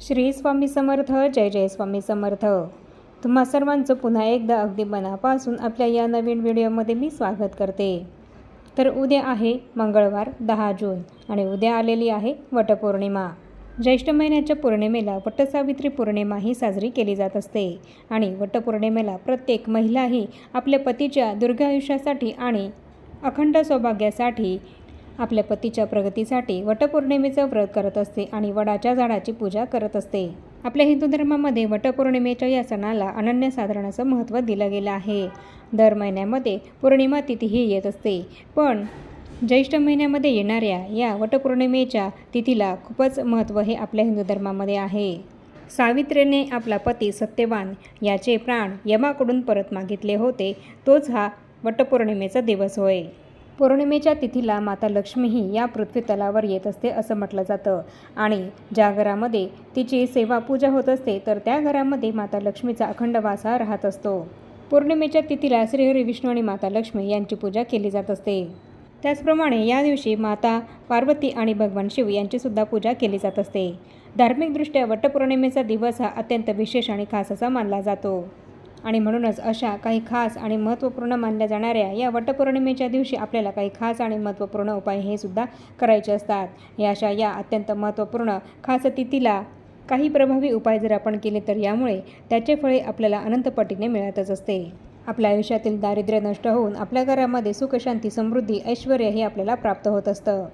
श्री स्वामी समर्थ जय जय स्वामी समर्थ. तुम्हा सर्वांचं पुन्हा एकदा अगदी मनापासून आपल्या या नवीन व्हिडिओमध्ये मी स्वागत करते. तर उद्या आहे मंगळवार दहा जून आणि उद्या आलेली आहे वटपौर्णिमा. ज्येष्ठ महिन्याच्या पौर्णिमेला वटसावित्री पौर्णिमा ही साजरी केली जात असते आणि वटपौर्णिमेला प्रत्येक महिलाही आपल्या पतीच्या दीर्घायुष्यासाठी आणि अखंड सौभाग्यासाठी आपल्या पतीच्या प्रगतीसाठी वटपौर्णिमेचं व्रत करत असते आणि वडाच्या झाडाची पूजा करत असते. आपल्या हिंदू धर्मामध्ये वटपौर्णिमेच्या या सणाला अनन्यसाधारण असं महत्त्व दिलं गेलं आहे. दर महिन्यामध्ये पौर्णिमा तिथीही येत असते. पण ज्येष्ठ महिन्यामध्ये येणाऱ्या या वटपौर्णिमेच्या तिथीला खूपच महत्त्व हे आपल्या हिंदू धर्मामध्ये आहे. सावित्रीने आपला पती सत्यवान याचे प्राण यमाकडून परत मागितले होते. तोच हा वटपौर्णिमेचा दिवस होय. पौर्णिमेच्या तिथीला माता लक्ष्मीही या पृथ्वी तलावर येत असते असं म्हटलं जातं. आणि ज्या घरामध्ये तिची सेवा पूजा होत असते तर त्या घरामध्ये माता लक्ष्मीचा अखंड वासा हा राहत असतो. पौर्णिमेच्या तिथीला श्रीहरी विष्णू आणि माता लक्ष्मी यांची पूजा केली जात असते. त्याचप्रमाणे या दिवशी माता पार्वती आणि भगवान शिव यांचीसुद्धा पूजा केली जात असते. धार्मिकदृष्ट्या वटपौर्णिमेचा दिवस हा अत्यंत विशेष आणि खास असा मानला जातो. आणि म्हणूनच अशा काही खास आणि महत्त्वपूर्ण मानल्या जाणाऱ्या या वटपौर्णिमेच्या दिवशी आपल्याला काही खास आणि महत्त्वपूर्ण उपाय हे सुद्धा करायचे असतात. या अशा या अत्यंत महत्त्वपूर्ण खास तिथीला काही प्रभावी उपाय जर आपण केले तर यामुळे त्याचे फळे आपल्याला अनंतपटीने मिळतच असते. आपल्या आयुष्यातील दारिद्र्य नष्ट होऊन आपल्या घरामध्ये सुखशांती समृद्धी ऐश्वर हे आपल्याला प्राप्त होत असतं.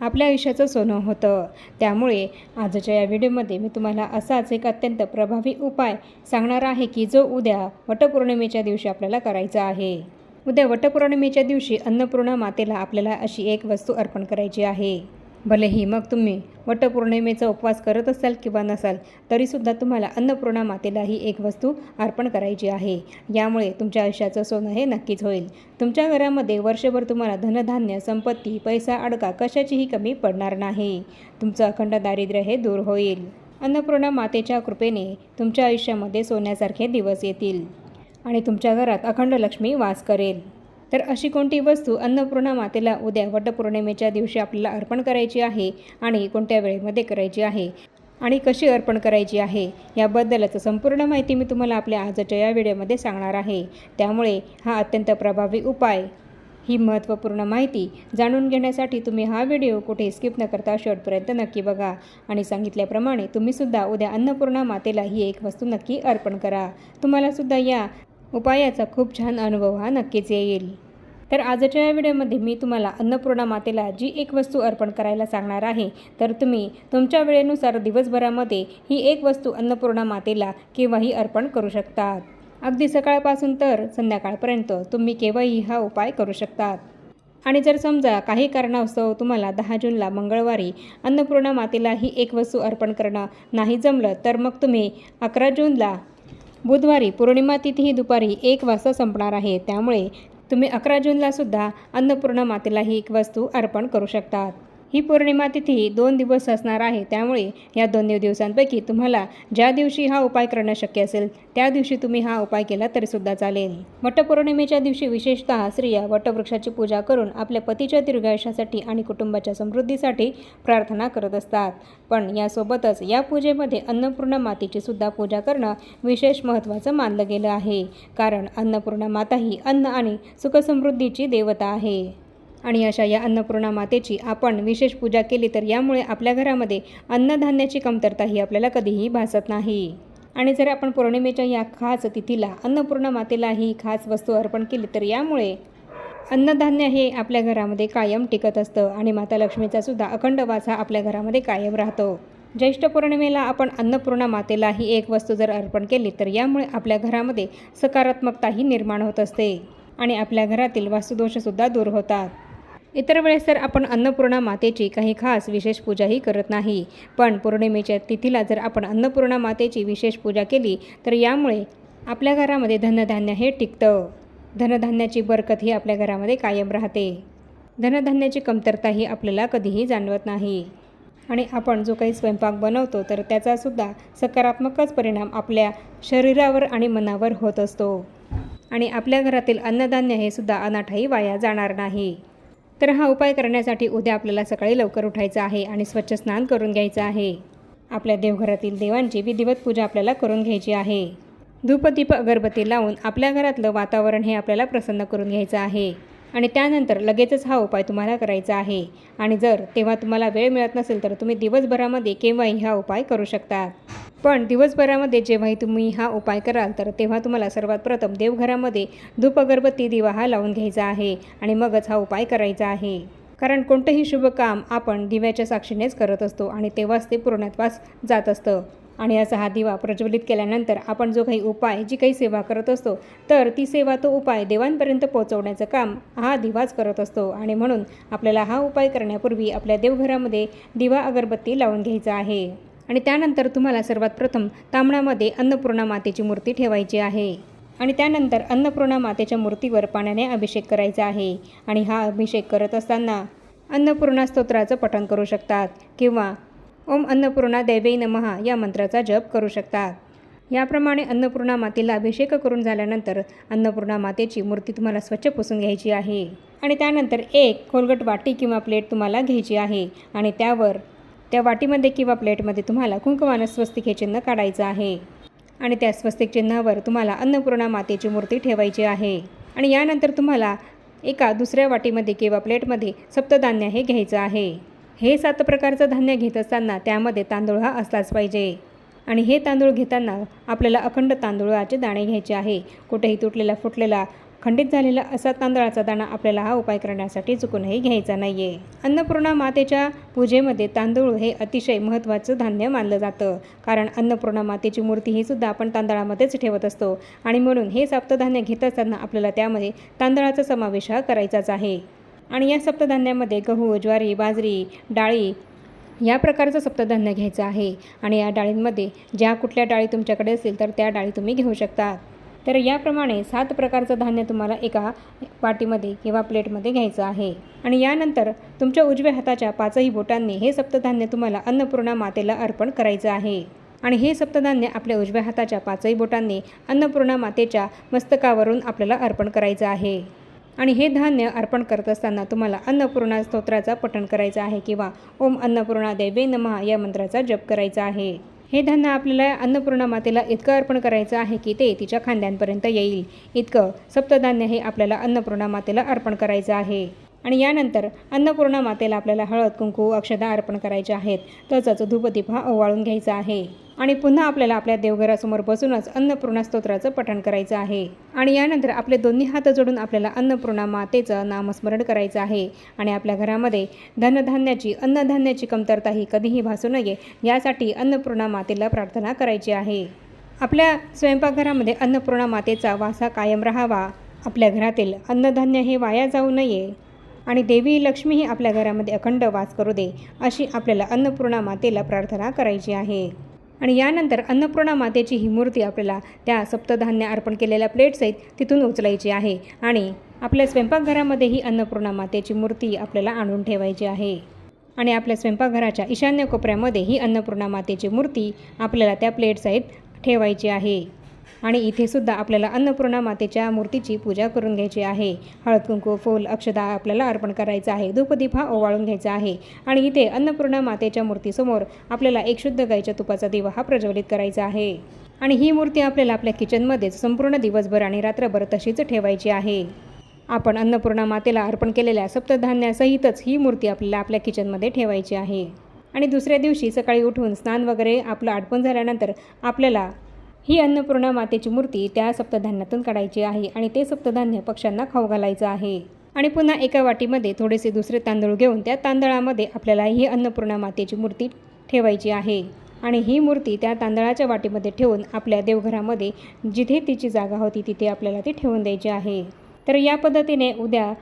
आपल्या आयुष्याचं सोनं होतं. त्यामुळे आजच्या या व्हिडिओमध्ये मी तुम्हाला असाच एक अत्यंत प्रभावी उपाय सांगणार आहे की जो उद्या वटपौर्णिमेच्या दिवशी आपल्याला करायचा आहे. उद्या वटपौर्णिमेच्या दिवशी अन्नपूर्णा मातेला आपल्याला अशी एक वस्तू अर्पण करायची आहे. भलेही मग तुम्ही वटपौर्णिमेचा उपवास करत असाल किंवा नसाल तरीसुद्धा तुम्हाला अन्नपूर्णा मातेला ही एक वस्तू अर्पण करायची आहे. यामुळे तुमच्या आयुष्याचं सोनं हे नक्कीच होईल. तुमच्या घरामध्ये वर्षभर तुम्हाला धनधान्य संपत्ती पैसा अडका कशाचीही कमी पडणार नाही. तुमचं अखंड दारिद्र्य हे दूर होईल. अन्नपूर्णा मातेच्या कृपेने तुमच्या आयुष्यामध्ये सोन्यासारखे दिवस येतील आणि तुमच्या घरात अखंड लक्ष्मी वास करेल. तर अशी कोणती वस्तू अन्नपूर्णा मातेला उद्या वटपौर्णिमेच्या दिवशी आपल्याला अर्पण करायची आहे आणि कोणत्या वेळेमध्ये करायची आहे आणि कशी अर्पण करायची आहे याबद्दलच संपूर्ण माहिती मी तुम्हाला आपल्या आजच्या या व्हिडिओमध्ये सांगणार आहे. त्यामुळे हा अत्यंत प्रभावी उपाय ही महत्त्वपूर्ण माहिती जाणून घेण्यासाठी तुम्ही हा व्हिडिओ कुठे स्किप न करता शेवटपर्यंत नक्की बघा आणि सांगितल्याप्रमाणे तुम्हीसुद्धा उद्या अन्नपूर्णा मातेला ही एक वस्तू नक्की अर्पण करा. तुम्हालासुद्धा या उपायाचा खूप छान अनुभव हा नक्कीच येईल. तर आजच्या या व्हिडिओमध्ये मी तुम्हाला अन्नपूर्णा मातेला जी एक वस्तू अर्पण करायला सांगणार आहे तर तुम्ही तुमच्या वेळेनुसार दिवसभरामध्ये ही एक वस्तू अन्नपूर्णा मातेला केव्हाही अर्पण करू शकतात. अगदी सकाळपासून तर संध्याकाळपर्यंत तुम्ही केव्हाही हा उपाय करू शकतात. आणि जर समजा काही कारणास्तव तुम्हाला दहा जूनला मंगळवारी अन्नपूर्णा मातेला ही एक वस्तू अर्पण करणं नाही जमलं तर मग तुम्ही अकरा जूनला बुधवारी पौर्णिमा तिथी दुपारी एक वाजता संपणार आहे. त्यामुळे तुम्ही अकरा जूनला सुद्धा अन्नपूर्णा मातेला ही एक वस्तू अर्पण करू शकतात. ही पौर्णिमा तिथी दोन दिवस असणार आहे. त्यामुळे या दोन दिवसांपैकी तुम्हाला ज्या दिवशी हा उपाय करणं शक्य असेल त्या दिवशी तुम्ही हा उपाय केला तरीसुद्धा चालेल. वटपौर्णिमेच्या दिवशी विशेषतः स्त्रिया वटवृक्षाची पूजा करून आपल्या पतीच्या दीर्घायुष्यासाठी आणि कुटुंबाच्या समृद्धीसाठी प्रार्थना करत असतात. पण यासोबतच या पूजेमध्ये अन्नपूर्णा मातेची सुद्धा पूजा करणं विशेष महत्त्वाचं मानलं गेलं आहे. कारण अन्नपूर्णा माता ही अन्न आणि सुखसमृद्धीची देवता आहे. आणि अशा या अन्नपूर्णा मातेची आपण विशेष पूजा केली तर यामुळे आपल्या घरामध्ये अन्नधान्याची कमतरता ही आपल्याला कधीही भासत नाही. आणि जर आपण पौर्णिमेच्या या खास तिथीला अन्नपूर्णा मातेला ही खास वस्तू अर्पण केली तर यामुळे अन्नधान्य हे आपल्या घरामध्ये कायम टिकत असतं आणि माता लक्ष्मीचा सुद्धा अखंड वास हा आपल्या घरामध्ये कायम राहतो. ज्येष्ठ पौर्णिमेला आपण अन्नपूर्णा मातेला ही एक वस्तू जर अर्पण केली तर यामुळे आपल्या घरामध्ये सकारात्मकताही निर्माण होत असते आणि आपल्या घरातील वास्तुदोषसुद्धा दूर होतात. इतर वेळेस तर आपण अन्नपूर्णा मातेची काही खास विशेष पूजाही करत नाही. पण पौर्णिमेच्या तिथीला जर आपण अन्नपूर्णा मातेची विशेष पूजा केली तर यामुळे आपल्या घरामध्ये धनधान्य हे टिकतं. धनधान्याची बरकत ही आपल्या घरामध्ये कायम राहते. धनधान्याची कमतरता ही आपल्याला कधीही जाणवत नाही. आणि आपण जो काही स्वयंपाक बनवतो तर त्याचासुद्धा सकारात्मकच परिणाम आपल्या शरीरावर आणि मनावर होत असतो. आणि आपल्या घरातील अन्नधान्य हे सुद्धा अनाठाई वाया जाणार नाही. तर हा उपाय करण्यासाठी उद्या आपल्याला सकाळी लवकर उठायचं आहे आणि स्वच्छ स्नान करून घ्यायचं आहे. आपल्या देवघरातील देवांची विधिवत पूजा आपल्याला करून घ्यायची आहे. धूपदीप अगरबत्ती लावून आपल्या घरातलं वातावरण हे आपल्याला प्रसन्न करून घ्यायचं आहे. आणि त्यानंतर लगेचच हा उपाय तुम्हाला करायचा आहे. आणि जर तेव्हा तुम्हाला वेळ मिळत नसेल तर तुम्ही दिवसभरामध्ये केव्हाही हा उपाय करू शकता. पण दिवसभरामध्ये जेव्हाही तुम्ही हा उपाय कराल तर तेव्हा तुम्हाला सर्वात प्रथम देवघरामध्ये धूप अगरबत्ती दिवा हा लावून घ्यायचा आहे आणि मगच हा उपाय करायचा आहे. कारण कोणतंही शुभ काम आपण दिव्याच्या साक्षीनेच करत असतो आणि तेव्हाच ते पूर्णत्वास जात असतं. आणि असा हा दिवा प्रज्वलित केल्यानंतर आपण जो काही उपाय जी काही सेवा करत असतो तर ती सेवा तो उपाय देवांपर्यंत पोहोचवण्याचं काम हा दिवाच करत असतो. आणि म्हणून आपल्याला हा उपाय करण्यापूर्वी आपल्या देवघरामध्ये दिवा अगरबत्ती लावून घ्यायचा आहे. आणि त्यानंतर तुम्हाला सर्वात प्रथम तांबणामध्ये अन्नपूर्णा मातेची मूर्ती ठेवायची आहे. आणि त्यानंतर अन्नपूर्णा मातेच्या मूर्तीवर पाण्याने अभिषेक करायचा आहे आणि हा अभिषेक करत असताना अन्नपूर्णा स्तोत्राचं पठण करू शकतात किंवा ओम अन्नपूर्णा देवे नमहा या मंत्राचा जप करू शकतात. याप्रमाणे अन्नपूर्णा मातेला अभिषेक करून झाल्यानंतर अन्नपूर्णा मातेची मूर्ती तुम्हाला स्वच्छ पुसून घ्यायची आहे. आणि त्यानंतर एक खोलगट वाटी किंवा प्लेट तुम्हाला घ्यायची आहे आणि त्यावर त्या वाटीमध्ये किंवा प्लेटमध्ये तुम्हाला कुंकवानं स्वस्तिक हे चिन्ह काढायचं आहे. आणि त्या स्वस्तिक चिन्हावर तुम्हाला अन्नपूर्णा मातेची मूर्ती ठेवायची आहे. आणि यानंतर तुम्हाला एका दुसऱ्या वाटीमध्ये किंवा प्लेटमध्ये सप्तधान्य हे घ्यायचं आहे. हे सात प्रकारचं धान्य घेत असताना त्यामध्ये तांदूळ हा असलाच पाहिजे. आणि हे तांदूळ घेताना आपल्याला अखंड तांदूळाचे दाणे घ्यायचे आहे. कुठेही तुटलेला फुटलेला खंडित झालेला असा तांदळाचा दाणा आपल्याला हा उपाय करण्यासाठी चुकूनही घ्यायचा नाही आहे अन्नपूर्णा मातेच्या पूजेमध्ये तांदूळ हे अतिशय महत्त्वाचं धान्य मानलं जातं. कारण अन्नपूर्णा मातेची मूर्ती ही सुद्धा आपण तांदळामध्येच ठेवत असतो. आणि म्हणून हे सप्तधान्य घेत असताना आपल्याला त्यामध्ये तांदळाचा समावेश हा करायचाच आहे. आणि या सप्तधान्यामध्ये गहू ज्वारी बाजरी डाळी या प्रकारचं सप्तधान्य घ्यायचं आहे. आणि या डाळींमध्ये ज्या कुठल्या डाळी तुमच्याकडे असतील तर त्या डाळी तुम्ही घेऊ शकता. तर याप्रमाणे सात प्रकारचं धान्य तुम्हाला एका वाटीमध्ये किंवा प्लेटमध्ये घ्यायचं आहे. आणि यानंतर तुमच्या उजव्या हाताच्या पाचही बोटांनी हे सप्तधान्य तुम्हाला अन्नपूर्णा मातेला अर्पण करायचं आहे. आणि हे सप्तधान्य आपल्या उजव्या हाताच्या पाचही बोटांनी अन्नपूर्णा मातेच्या मस्तकावरून आपल्याला अर्पण करायचं आहे. आणि हे धान्य अर्पण करत असताना तुम्हाला अन्नपूर्णा स्तोत्राचा पठण करायचं आहे किंवा ओम अन्नपूर्णा देवे नमः या मंत्राचा जप करायचा आहे. हे धान्य आपल्याला अन्नपूर्णा मातेला इतकं अर्पण करायचं आहे की ते तिच्या खांद्यांपर्यंत येईल. इतकं सप्तधान्य हे आपल्याला अन्नपूर्णा मातेला अर्पण करायचं आहे. आणि यानंतर अन्नपूर्णा मातेला आपल्याला हळद कुंकू अक्षदा अर्पण करायचे आहेत. तसंच धूपदीप हा ओवाळून घ्यायचा आहे. आणि पुन्हा आपल्याला आपल्या देवघरासमोर बसूनच अन्नपूर्णा स्तोत्राचं पठण करायचं आहे. आणि यानंतर आपले दोन्ही हात जोडून आपल्याला अन्नपूर्णा मातेचं नामस्मरण करायचं आहे. आणि आपल्या घरामध्ये धनधान्याची अन्नधान्याची कमतरता ही कधीही भासू नये यासाठी अन्नपूर्णा मातेला प्रार्थना करायची आहे. आपल्या स्वयंपाकघरामध्ये अन्नपूर्णा मातेचा वासा कायम राहावा. आपल्या घरातील अन्नधान्य हे वाया जाऊ नये. आणि देवी लक्ष्मी ही आपल्या घरामध्ये अखंड वास करू दे अशी आपल्याला अन्नपूर्णा मातेला प्रार्थना करायची आहे. आणि यानंतर अन्नपूर्णा मातेची ही मूर्ती आपल्याला त्या सप्तधान्य अर्पण केलेल्या प्लेट्स तिथून उचलायची आहे. आणि आपल्या स्वयंपाकघरामध्ये ही अन्नपूर्णा मातेची मूर्ती आपल्याला आणून ठेवायची आहे. आणि आपल्या स्वयंपाकघराच्या ईशान्य कोपऱ्यामध्ये ही अन्नपूर्णा मातेची मूर्ती आपल्याला त्या प्लेटसहित ठेवायची आहे. आणि इथे सुद्धा आपल्याला अन्नपूर्णा मातेच्या मूर्तीची पूजा करून घ्यायची आहे. हळद कुंकू फूल अक्षदा आपल्याला अर्पण करायचं आहे. धूपदीप हा ओवाळून घ्यायचा आहे. आणि इथे अन्नपूर्णा मातेच्या मूर्तीसमोर आपल्याला एक शुद्ध गाईच्या तुपाचा दिवा हा प्रज्वलित करायचा आहे. आणि ही मूर्ती आपल्याला आपल्या किचनमध्येच संपूर्ण दिवसभर आणि रात्रभर तशीच ठेवायची आहे. आपण अन्नपूर्णा मातेला अर्पण केलेल्या सप्तधान्यासहितच ही मूर्ती आपल्याला आपल्या किचनमध्ये ठेवायची आहे. आणि दुसऱ्या दिवशी सकाळी उठून स्नान वगैरे आपलं आटपून झाल्यानंतर आपल्याला ही अन्नपूर्णा मातेची मूर्ती त्या सप्तधान्यातून काढायची आहे आणि ते सप्तधान्य पक्ष्यांना खाऊ घालायचं आहे. आणि पुन्हा एका वाटीमध्ये थोडेसे दुसरे तांदूळ घेऊन त्या तांदळामध्ये आपल्याला ही अन्नपूर्णा मातेची मूर्ती ठेवायची आहे. आणि ही मूर्ती त्या तांदळाच्या वाटीमध्ये ठेवून आपल्या देवघरामध्ये जिथे तिची जागा होती तिथे आपल्याला ती ठेवून द्यायची आहे. तर या पद्धतीने उद्या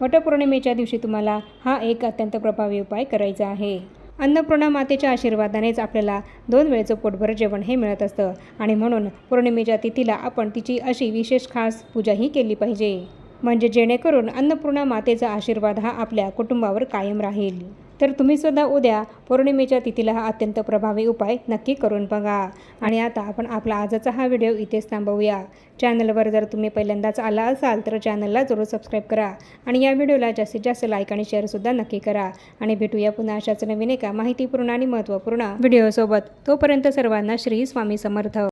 वटपौर्णिमेच्या दिवशी तुम्हाला हा एक अत्यंत प्रभावी उपाय करायचा आहे. अन्नपूर्णा मातेच्या आशीर्वादानेच आपल्याला दोन वेळेचं पोटभर जेवण हे मिळत असतं. आणि म्हणून पौर्णिमेच्या तिथीला आपण तिची अशी विशेष खास पूजाही केली पाहिजे. म्हणजे जेणेकरून अन्नपूर्णा मातेचा आशीर्वाद हा आपल्या कुटुंबावर कायम राहील. तर तुम्ही सुद्धा उद्या पौर्णिमेच्या तिथीला हा अत्यंत प्रभावी उपाय नक्की करून बघा. आणि आता आपण आपला आजचा हा व्हिडिओ इथेच थांबवूया. चॅनलवर जर तुम्ही पहिल्यांदाच आला असाल तर चॅनलला जरूर सबस्क्राईब करा आणि या व्हिडिओला जास्तीत जास्त लाईक आणि शेअरसुद्धा नक्की करा. आणि भेटूया पुन्हा अशाच नवीन एका माहितीपूर्ण आणि महत्त्वपूर्ण व्हिडिओसोबत. तोपर्यंत सर्वांना श्री स्वामी समर्थ.